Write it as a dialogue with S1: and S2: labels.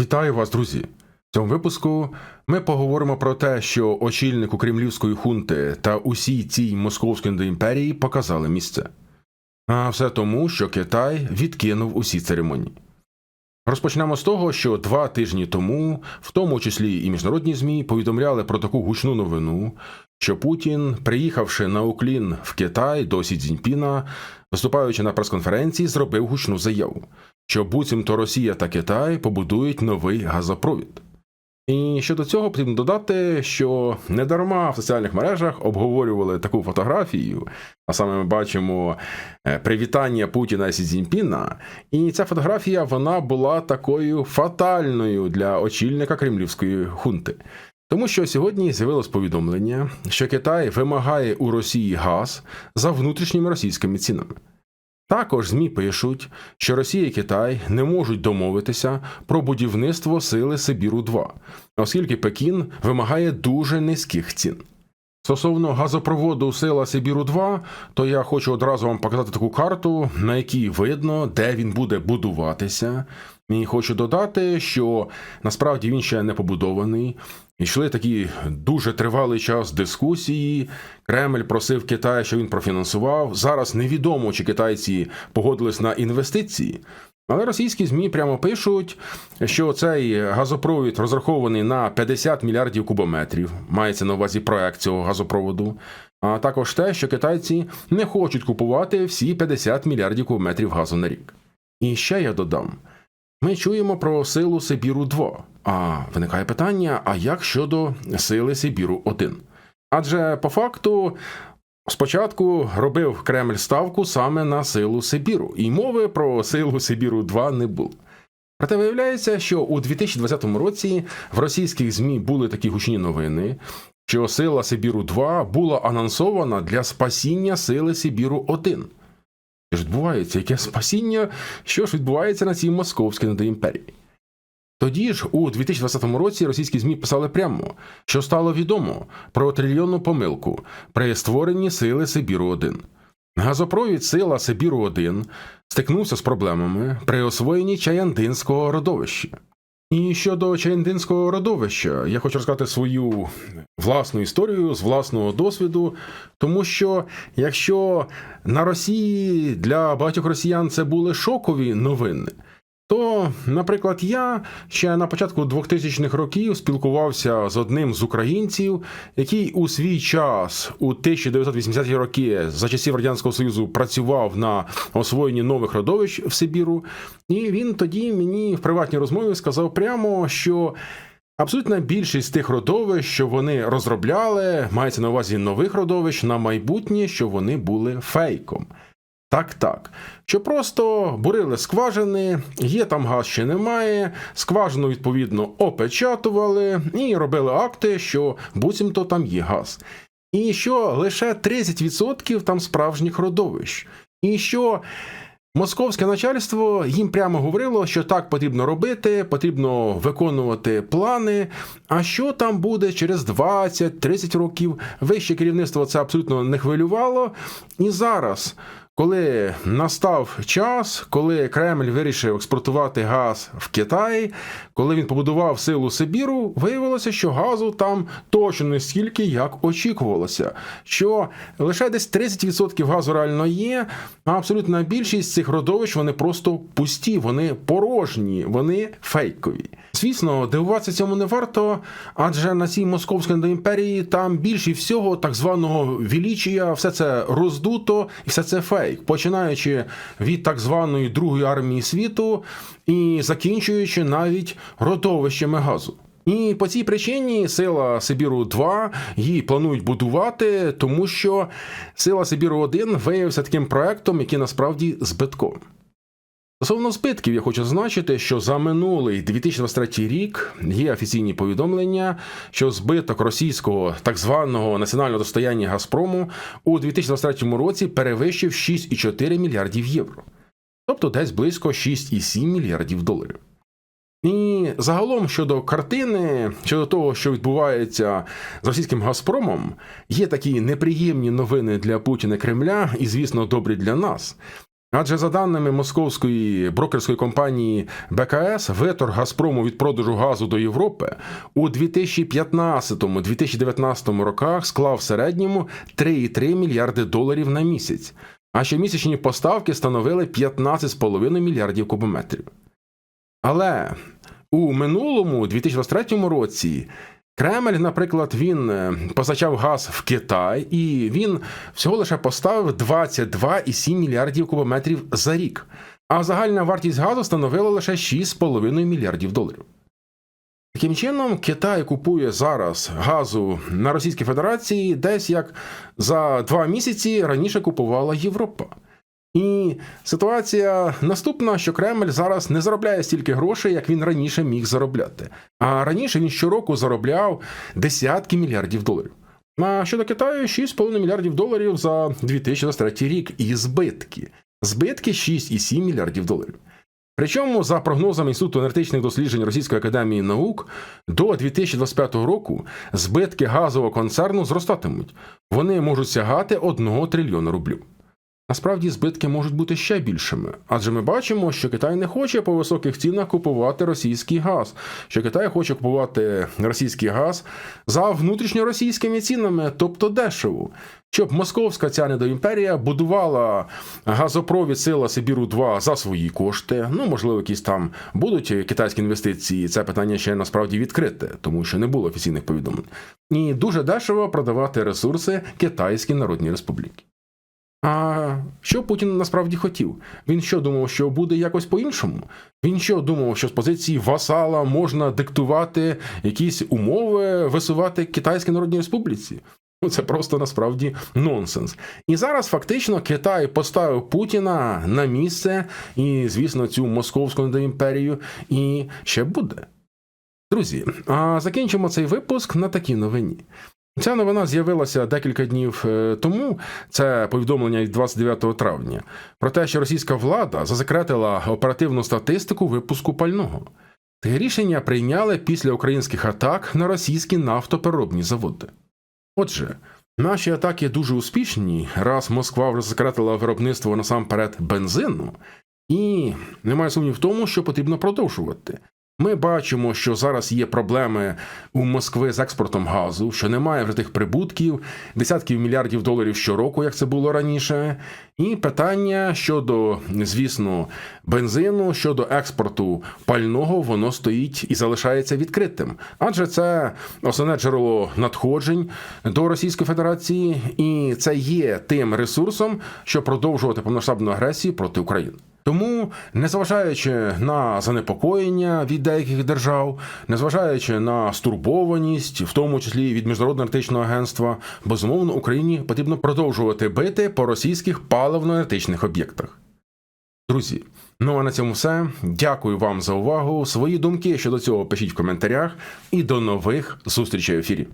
S1: Вітаю вас, друзі! В цьому випуску ми поговоримо про те, що очільнику кремлівської хунти та усій цій московській імперії показали місце. А все тому, що Китай відкинув усі церемонії. Розпочнемо з того, що два тижні тому, в тому числі і міжнародні ЗМІ, повідомляли про таку гучну новину, що Путін, приїхавши на уклін в Китай до Сі Цзіньпіна, виступаючи на прес-конференції, зробив гучну заяву, що буцімто Росія та Китай побудують новий газопровід. І щодо цього потрібно додати, що недарма в соціальних мережах обговорювали таку фотографію, а саме ми бачимо е, привітання Путіна Сі Цзіньпіна, і ця фотографія вона була такою фатальною для очільника кремлівської хунти. Тому що сьогодні з'явилось повідомлення, що Китай вимагає у Росії газ за внутрішніми російськими цінами. Також ЗМІ пишуть, що Росія і Китай не можуть домовитися про будівництво сили Сибіру 2 оскільки Пекін вимагає дуже низьких цін. Стосовно газопроводу Сила Сибіру 2 то я хочу одразу вам показати таку карту, на якій видно, де він буде будуватися. І хочу додати, що насправді він ще не побудований. Йшли такі дуже тривалий час дискусії. Кремль просив Китай, що він профінансував. Зараз невідомо, чи китайці погодились на інвестиції. Але російські ЗМІ прямо пишуть, що цей газопровід розрахований на 50 мільярдів кубометрів. Мається на увазі проект цього газопроводу. А також те, що китайці не хочуть купувати всі 50 мільярдів кубометрів газу на рік. І ще я додам: ми чуємо про силу Сибіру 2 А виникає питання: а як щодо сили Сибіру 1 Адже по факту Спочатку робив Кремль ставку саме на силу Сибіру, і мови про силу Сибіру 2 не було. Проте виявляється, що у 2020 році в російських ЗМІ були такі гучні новини, що сила Сибіру 2 була анонсована для спасіння сили Сибіру 1 Що ж відбувається, яке спасіння, що ж відбувається на цій московській недоімперії? Тоді ж, у 2020 році, російські ЗМІ писали прямо, що стало відомо про трильйонну помилку при створенні сили Сибіру 1 Газопровід Сила Сибіру 1 стикнувся з проблемами при освоєнні Чаяндинського родовища. І щодо Чаяндинського родовища, я хочу розказати свою власну історію з власного досвіду, тому що якщо на Росії для багатьох росіян це були шокові новини. То, наприклад, я ще на початку 2000-х років спілкувався з одним з українців, який у свій час у 1980-ті роки за часів радянського союзу працював на освоєнні нових родовищ в Сибіру, і він тоді мені в приватній розмові сказав прямо, що. Абсолютна більшість тих родовищ, що вони розробляли, мається на увазі нових родовищ на майбутнє, що вони були фейком. Так, так. Що просто бурили скважини, є там газ ще немає, скважину, відповідно, опечатували і робили акти, що буцімто там є газ. І що лише 30% там справжніх родовищ. І що московське начальство їм прямо говорило, що так потрібно робити, потрібно виконувати плани. А що там буде через 20-30 років, вище керівництво це абсолютно не хвилювало. І зараз. Коли настав час, коли Кремль вирішив експортувати газ в Китай, коли він побудував силу Сибіру, виявилося, що газу там точно не стільки, як очікувалося. Що лише десь 30% газу реально є, а абсолютна більшість цих родовищ вони просто пусті, вони порожні, вони фейкові. Звісно, дивуватися цьому не варто, адже на цій московській імперії там більше всього так званого вілічія, все це роздуто і все це фейк, починаючи від так званої Другої армії світу і закінчуючи навіть родовищами газу. І по цій причині сила Сибіру 2 її планують будувати, тому що сила Сибіру 1 виявився таким проектом, який насправді збитковим. Стосовно збитків, я хочу зазначити, що за минулий 2023 рік є офіційні повідомлення, що збиток російського так званого національного достояння Газпрому у 2023 році перевищив 6,4 мільярдів євро, тобто десь близько 6,7 мільярдів доларів. І загалом щодо картини, щодо того, що відбувається з російським Газпромом, є такі неприємні новини для Путіна і Кремля, і, звісно, добрі для нас. Адже за даними московської брокерської компанії БКС, виторг Газпрому від продажу газу до Європи у 2015-2019 роках склав в середньому 3,3 мільярди доларів на місяць, а щомісячні поставки становили 15,5 мільярдів кубометрів. Але у минулому 2023 році Кремль, наприклад, він е, газ в Китай, і він всього лише поставив 22,7 мільярдів кубометрів за рік. А загальна вартість газу становила лише 6,5 мільярдів доларів. Таким чином, Китай купує зараз газу на Російській Федерації десь як за два місяці раніше купувала Європа. І ситуація наступна, що Кремль зараз не заробляє стільки грошей, як він раніше міг заробляти. А раніше він щороку заробляв десятки мільярдів доларів. А щодо Китаю 6,5 мільярдів доларів за 2023 рік і збитки. Збитки 6,7 мільярдів доларів. Причому, за прогнозами Інституту енергетичних досліджень Російської академії наук, до 2025 року збитки газового концерну зростатимуть. Вони можуть сягати 1 трильйона рублів. Насправді збитки можуть бути ще більшими, адже ми бачимо, що Китай не хоче по високих цінах купувати російський газ, що Китай хоче купувати російський газ за внутрішньоросійськими цінами, тобто дешево. Щоб московська ця недоімперія будувала газопровід Сила Сибіру 2 за свої кошти. Ну, можливо, якісь там будуть китайські інвестиції. Це питання ще насправді відкрите, тому що не було офіційних повідомлень. І дуже дешево продавати ресурси Китайській Народній Республіки. А що Путін насправді хотів? Він що думав, що буде якось по-іншому? Він що думав, що з позиції васала можна диктувати якісь умови, висувати Китайській Народній Республіці? Ну, це просто насправді нонсенс. І зараз фактично Китай поставив Путіна на місце і, звісно, цю московську імперію і ще буде. Друзі, а закінчимо цей випуск на такій новині. Ця новина з'явилася декілька днів е, тому. Це повідомлення від 29 травня про те, що російська влада засекретила оперативну статистику випуску пального. Те рішення прийняли після українських атак на російські нафтопереробні заводи. Отже, наші атаки дуже успішні, раз Москва вже засекретила виробництво насамперед бензину, і немає сумнів в тому, що потрібно продовжувати. Ми бачимо, що зараз є проблеми у Москви з експортом газу, що немає вже тих прибутків, десятків мільярдів доларів щороку, як це було раніше. І питання щодо, звісно, бензину, щодо експорту пального, воно стоїть і залишається відкритим, адже це основне джерело надходжень до Російської Федерації, і це є тим ресурсом, щоб продовжувати повномасштабну агресію проти України. Тому, незважаючи на занепокоєння від деяких держав, незважаючи на стурбованість, в тому числі від міжнародного енергетичного агентства, безумовно Україні потрібно продовжувати бити по російських паливно-енергетичних об'єктах. Друзі, ну а на цьому все. Дякую вам за увагу. Свої думки щодо цього пишіть в коментарях і до нових зустрічей в ефірі.